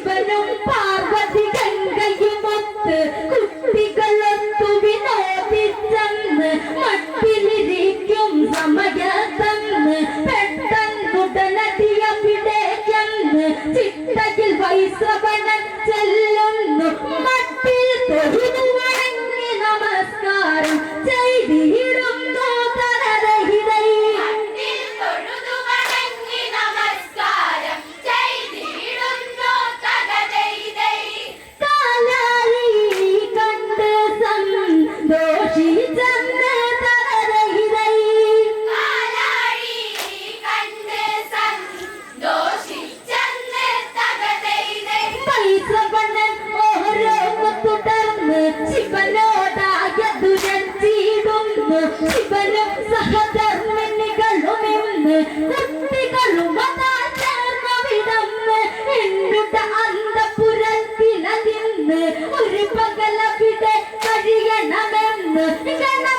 ശിവനും പാർവതി ഗംഗയും ഗംഗയുമൊത്ത് കുട്ടികളൊത്തു വിനോദിച്ചെന്ന് മട്ടിലിരിക്കും സമയത്തന്ന് പെട്ടെന്നുടനടി അവിടേക്കെന്ന് ചിട്ടയിൽ വൈശ്രവണൻ ചെല്ല. 你在哪？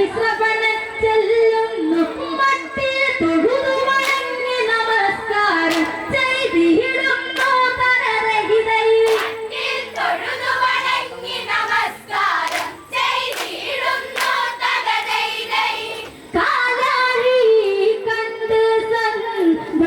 ഇസവനച്ചെല്ലുന്നു മറ്റേ തൊഴു